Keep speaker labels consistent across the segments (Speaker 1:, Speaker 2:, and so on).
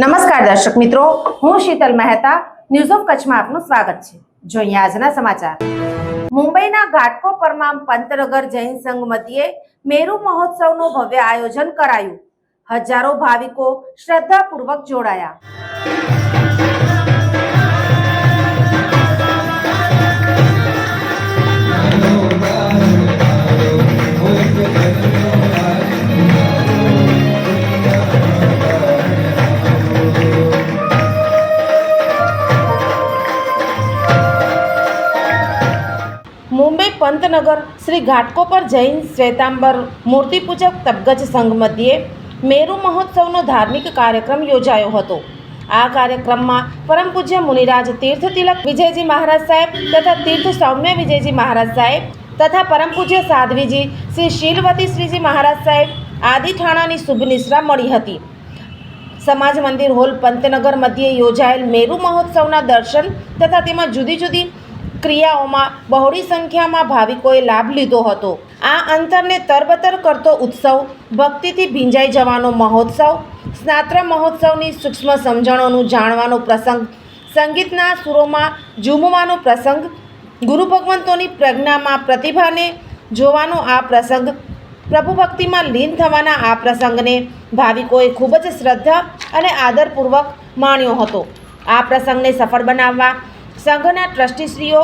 Speaker 1: નમસ્કાર દર્શક મિત્રો, હું શીતલ મહેતા ન્યૂઝ ઓફ કચ્છમાં આપનું સ્વાગત છે. જોઈએ આજના સમાચાર. મુંબઈના ઘાટકો પરમામ પંતનગર જૈન સંઘ મધ્યે મેરુ મહોત્સવનું ભવ્ય આયોજન કરાયું. હજારો ભાવિકો શ્રદ્ધાપૂર્વક જોડાયા. મુંબઈ પંતનગર શ્રી ઘાટકોપર જૈન શ્વેતાંબર મૂર્તિપૂજક તબગજ સંઘ મધ્યે મેરુ મહોત્સવનો ધાર્મિક કાર્યક્રમ યોજાયો હતો. આ કાર્યક્રમમાં પરમ પૂજ્ય મુનિરાજ તીર્થ તિલક વિજયજી મહારાજ સાહેબ તથા તીર્થ સૌમ્ય વિજયજી મહારાજ સાહેબ તથા પરમ પૂજ્ય સાધ્વીજી શ્રી શીલવતી શ્રીજી મહારાજ સાહેબ આદિ ઠાણાની શુભ નિશ્રા મળી હતી. સમાજ મંદિર હોલ પંતનગર મધ્યે યોજાયેલ મેરુ મહોત્સવના દર્શન તથા તેમાં જુદી જુદી ક્રિયાઓમાં બહોળી સંખ્યામાં ભાવિકોએ લાભ લીધો હતો. આ અંતરને તરબતર કરતો ઉત્સવ ભક્તિથી ભીંજાઈ જવાનો મહોત્સવ, સ્નાત્ર મહોત્સવની સૂક્ષ્મ સમજણોનું જાણવાનો પ્રસંગ, સંગીતના સુરોમાં ઝૂમવાનો પ્રસંગ, ગુરુ ભગવંતોની પ્રજ્ઞામાં પ્રતિભાને જોવાનો આ પ્રસંગ, પ્રભુ ભક્તિમાં લીન થવાના આ પ્રસંગને ભાવિકોએ ખૂબ જ શ્રદ્ધા અને આદરપૂર્વક માણ્યો હતો. આ પ્રસંગને સફળ બનાવવા સંઘના ટ્રસ્ટીશ્રીઓ,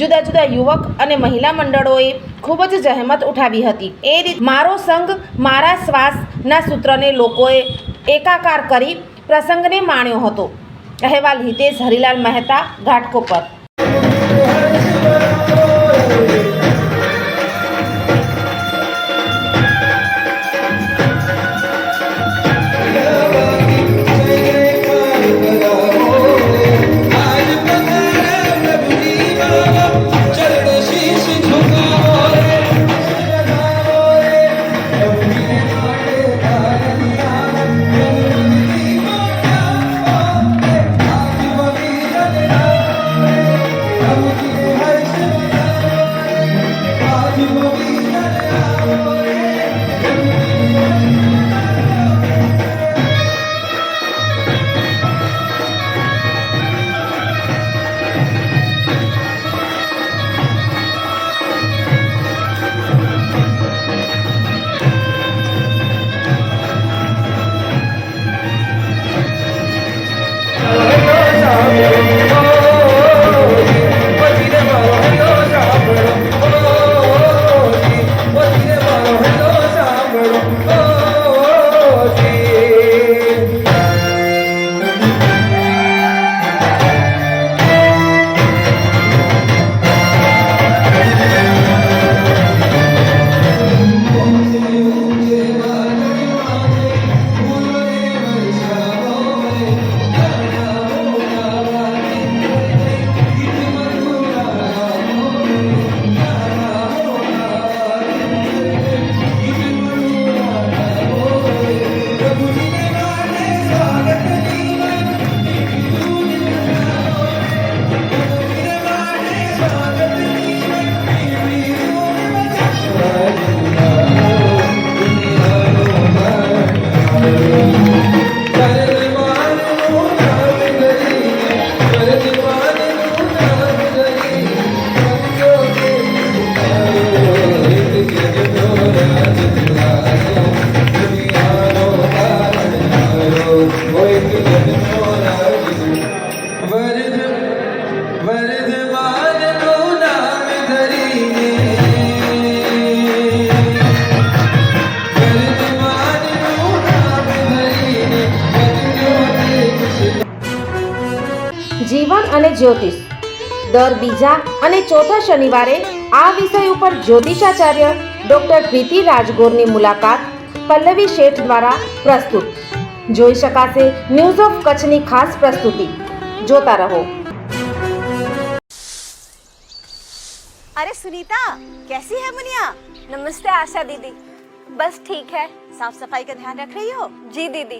Speaker 1: જુદા જુદા યુવક અને મહિલા મંડળોએ ખૂબ જ જહેમત ઉઠાવી હતી. એ રીત મારો સંઘ મારા શ્વાસના સૂત્રને લોકોએ એકાકાર કરી પ્રસંગને માણ્યો હતો. અહેવાલ હિતેશ હરિલાલ મહેતા, ઘાટકોપર. જ્યોતિષ દર બીજા અને ચોથા શનિવારે આ વિષય ઉપર જ્યોતિષાચાર્ય ડોક્ટર પ્રીતિ રાજગોરની મુલાકાત પલ્લવી શેઠ દ્વારા પ્રસ્તુત જોઈ શકાશે ન્યૂઝ ઓફ કચ્છની ખાસ પ્રસ્તુતિ જોતા રહો
Speaker 2: अरे सुनीता कैसी है मुनिया
Speaker 3: नमस्ते आशा दीदी बस ठीक है
Speaker 2: साफ सफाई का ध्यान रख रही हो
Speaker 3: जी दीदी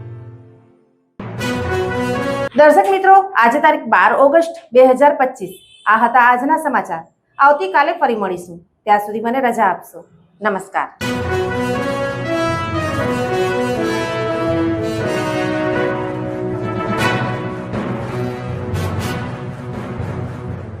Speaker 1: દર્શક મિત્રો, આજે તારીખ બાર ઓગસ્ટ બે હજાર પચીસ. આ હતા આજના સમાચાર. આવતીકાલે ફરી મળીશું. ત્યાં સુધી મને રજા આપશો. નમસ્કાર.